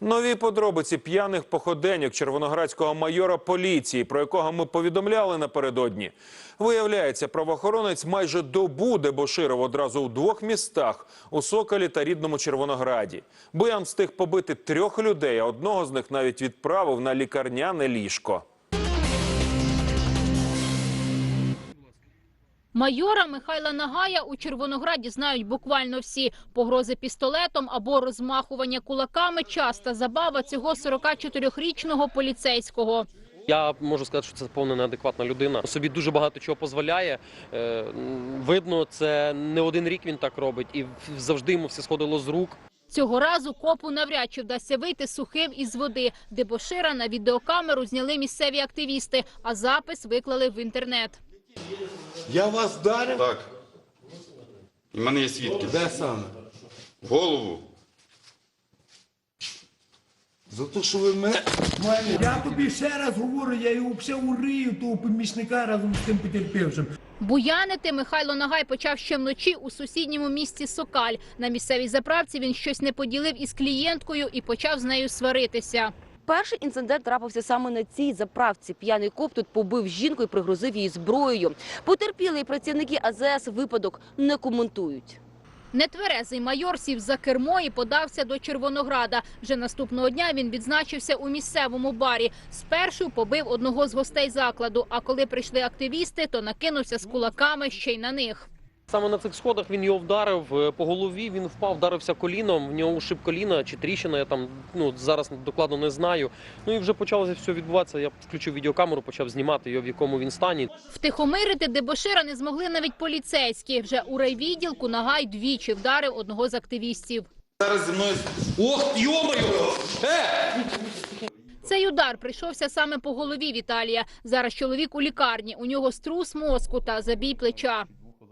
Нові подробиці п'яних походеньок червоноградського майора поліції, про якого ми повідомляли напередодні. Виявляється, правоохоронець майже добу дебоширив одразу у двох містах у Соколі та рідному Червонограді. Боян встиг побити трьох людей, а одного з них навіть відправив на лікарняне ліжко. Майора Михайла Нагая у Червонограді знають буквально всі. Погрози пістолетом або розмахування кулаками – часта забава цього 44-річного поліцейського. Я можу сказати, що це повна неадекватна людина. Собі дуже багато чого дозволяє. Е, Видно, це не один рік він так робить, і завжди йому все сходило з рук. Цього разу копу навряд чи вдасться вийти сухим із води. Дебошира на відеокамеру зняли місцеві активісти, а запис виклали в інтернет. Я вас вдарив? Так. І в мене є свідки. Де саме? В голову. За те, що ви мене... Я тобі ще раз говорю, я його все урию, того помічника разом з тим потерпівшим. Буянити Михайло Нагай почав ще вночі у сусідньому місті Сокаль. На місцевій заправці він щось не поділив із клієнткою і почав з нею сваритися. Перший інцидент трапився саме на цій заправці. П'яний коп тут побив жінку і пригрозив її зброєю. Потерпіли і працівники АЗС випадок не коментують. Нетверезий майор сів за кермо і подався до Червонограда. Вже наступного дня він відзначився у місцевому барі. Спершу побив одного з гостей закладу, а коли прийшли активісти, то накинувся з кулаками ще й на них. Саме на цих сходах він його вдарив е, по голові. Він впав, вдарився коліном. В нього ушиб коліна чи тріщина. Я там ну зараз докладно не знаю. Ну і вже почалося все відбуватися. Я включив відеокамеру, почав знімати його, в якому він стані. Втихомирити дебошира не змогли навіть поліцейські. Вже у райвідділку Нагай двічі вдарив одного з активістів. Зараз зі мною Ох, йомаю! Е! Цей удар прийшовся саме по голові Віталія. Зараз чоловік у лікарні. У нього струс мозку та забій плеча.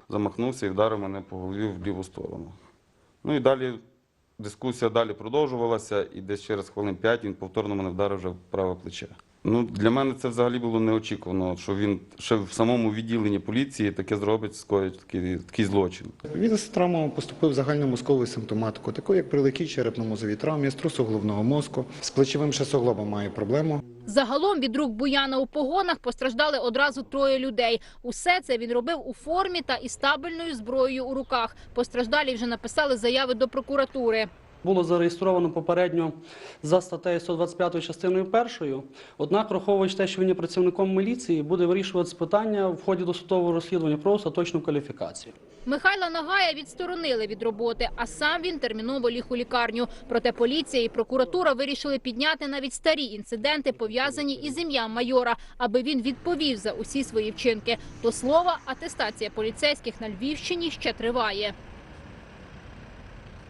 Замахнувся і вдарив мене по голові в ліву сторону. Ну і далі дискусія далі продовжувалася, і десь через хвилин 5 він повторно мене вдарив вже в праве плече. Ну, для мене це взагалі було неочікувано, що він ще в самому відділенні поліції таке зробить, скоїть такий, такий злочин. Він з травмами поступив в загальну мозкову симптоматику, таку як при легкій черепно-мозовій травмі, струсу головного мозку. З плечовим шесоглобом має проблему. Загалом від рук Буяна у погонах постраждали одразу троє людей. Усе це він робив у формі та із табельною зброєю у руках. Постраждалі вже написали заяви до прокуратури. Було зареєстровано попередньо за статтею 125 частиною першою. Однак, враховуючи те, що він є працівником міліції, буде вирішуватися питання в ході досудового розслідування про остаточну кваліфікацію. Михайла Нагая відсторонили від роботи, а сам він терміново ліг у лікарню. Проте поліція і прокуратура вирішили підняти навіть старі інциденти, пов'язані із ім'ям майора, аби він відповів за усі свої вчинки. До слова, атестація поліцейських на Львівщині ще триває.